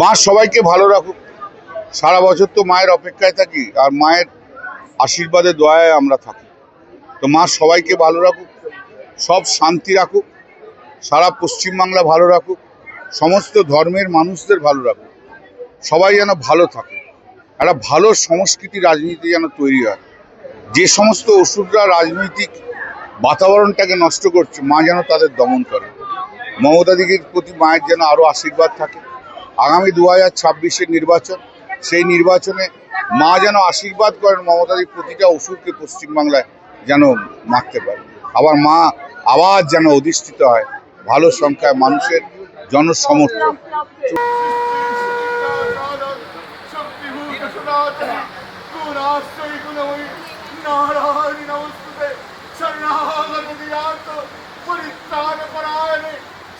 মা সবাইকে ভালো রাখুক। সারা বছর তো মায়ের অপেক্ষায় থাকি, আর মায়ের আশীর্বাদে, দয়ায় আমরা থাকি। তো মা সবাইকে ভালো রাখুক, সব শান্তি রাখুক, সারা পশ্চিমবাংলা ভালো রাখুক, সমস্ত ধর্মের মানুষদের ভালো রাখুক। সবাই যেন ভালো থাকে। একটা ভালো সংস্কৃতি রাজনীতি যেন তৈরি হয়। যে সমস্ত ওষুধরা রাজনৈতিক বাতাবরণটাকে নষ্ট করছে, মা যেন তাদের দমন করে। মমতা দিদির প্রতি মায়ের যেন আরও আশীর্বাদ থাকে। আগামী দু হাজার ছাব্বিশের নির্বাচন, সেই নির্বাচনে মা যেন আশীর্বাদ করেন মমতাদির প্রতিটা ওষুধকে পশ্চিমবাংলায় যেন মারতে পারে। আবার মা আবার যেন অধিষ্ঠিত হয়, ভালো সংখ্যায় মানুষের জনসমর্থন। নারায়ণ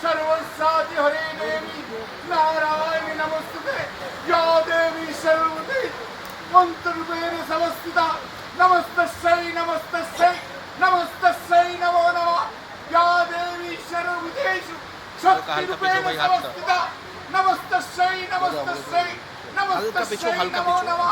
सर्वसाति हरे देवी नारायण नमस्ते या देवी सर्वते मन्त्ररूपेण समस्थिता। नमस्तस्यै नमस्तस्यै नमस्तस्यै नमो नमः। या देवी सर्वभूतेषु शक्तिरूपेण समस्थिता। नमस्तस्यै नमस्तस्यै नमस्तस्यै नमो नमः।